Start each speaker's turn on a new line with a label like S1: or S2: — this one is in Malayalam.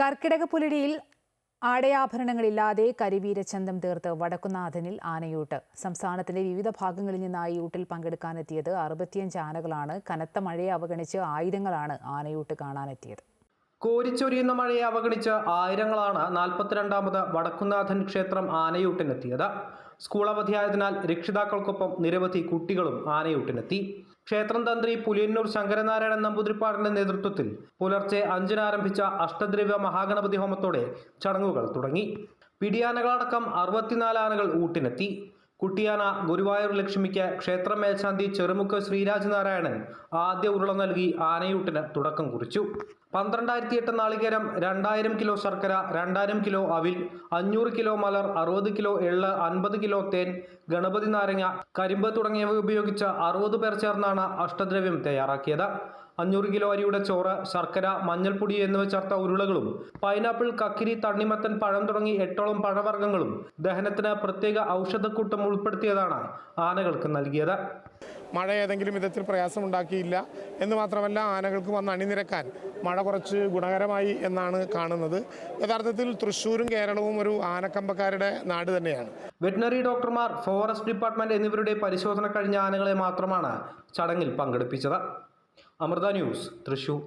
S1: കർക്കിടക പുലരിയിൽ ആടയാഭരണങ്ങളില്ലാതെ കരിവീരച്ചന്തം തീർത്ത് വടക്കുനാഥനിൽ ആനയൂട്ട്. സംസ്ഥാനത്തിന്റെ വിവിധ ഭാഗങ്ങളിൽ നിന്നായി യൂട്ടിൽ പങ്കെടുക്കാനെത്തിയത് അറുപത്തിയഞ്ച് ആനകളാണ്. കനത്ത മഴയെ അവഗണിച്ച് ആയിരങ്ങളാണ് ആനയൂട്ട് കാണാനെത്തിയത്.
S2: കോരിച്ചൊരിയുന്ന മഴയെ അവഗണിച്ച് ആയിരങ്ങളാണ് നാൽപ്പത്തിരണ്ടാമത് വടക്കുന്നാഥൻ ക്ഷേത്രം ആനയൂട്ടിനെത്തിയത്. സ്കൂൾ അവധിയായതിനാൽ രക്ഷിതാക്കൾക്കൊപ്പം നിരവധി കുട്ടികളും ആനയൂട്ടിനെത്തി. ക്ഷേത്രം തന്ത്രി പുലിയന്നൂർ ശങ്കരനാരായണൻ നമ്പൂതിരിപ്പാടിന്റെ നേതൃത്വത്തിൽ പുലർച്ചെ അഞ്ചിന് ആരംഭിച്ച അഷ്ടദ്രവ്യ മഹാഗണപതി ഹോമത്തോടെ ചടങ്ങുകൾ തുടങ്ങി. പിടിയാനകളടക്കം അറുപത്തിനാല് ആനകൾ ഊട്ടിനെത്തി. കുട്ടിയാന ഗുരുവായൂർ ലക്ഷ്മിക്ക് ക്ഷേത്രം മേൽശാന്തി ചെറുമുക്ക് ശ്രീരാജനാരായണൻ ആദ്യ ഉരുള നൽകി ആനയൂട്ടിന് തുടക്കം കുറിച്ചു. പന്ത്രണ്ടായിരത്തി എട്ട് നാളികേരം രണ്ടായിരം കിലോ ശർക്കര രണ്ടായിരം കിലോ അവിൽ അഞ്ഞൂറ് കിലോ മലർ അറുപത് കിലോ എള്ള് അൻപത് കിലോ തേൻ ഗണപതി നാരങ്ങ കരിമ്പ് തുടങ്ങിയവ ഉപയോഗിച്ച് അറുപത് പേർ ചേർന്നാണ് അഷ്ടദ്രവ്യം തയ്യാറാക്കിയത്. അഞ്ഞൂറ് കിലോ അരിയുടെ ചോറ് ശർക്കര മഞ്ഞൾപ്പൊടി എന്നിവ ചേർത്ത ഉരുളകളും പൈനാപ്പിൾ കക്കിരി തണ്ണിമത്തൻ പഴം തുടങ്ങി എട്ടോളം പഴവർഗങ്ങളും ദഹനത്തിന് പ്രത്യേക ഔഷധക്കൂട്ടം ഉൾപ്പെടുത്തിയതാണ് ആനകൾക്ക് നൽകിയത്.
S3: മഴ ഏതെങ്കിലും വിധത്തിൽ പ്രയാസമുണ്ടാക്കിയില്ല എന്ന് മാത്രമല്ല ആനകൾക്ക് വന്ന് അണിനിരക്കാൻ മഴ കുറച്ച് ഗുണകരമായി എന്നാണ് കാണുന്നത്. യഥാർത്ഥത്തിൽ തൃശ്ശൂരും കേരളവും ഒരു ആനക്കമ്പക്കാരുടെ നാട് തന്നെയാണ്.
S2: വെറ്റിനറി ഡോക്ടർമാർ ഫോറസ്റ്റ് ഡിപ്പാർട്ട്മെന്റ് എന്നിവരുടെ പരിശോധന കഴിഞ്ഞ ആനകളെ മാത്രമാണ് ചടങ്ങിൽ പങ്കെടുപ്പിച്ചത്. അമൃത ന്യൂസ് തൃശൂർ.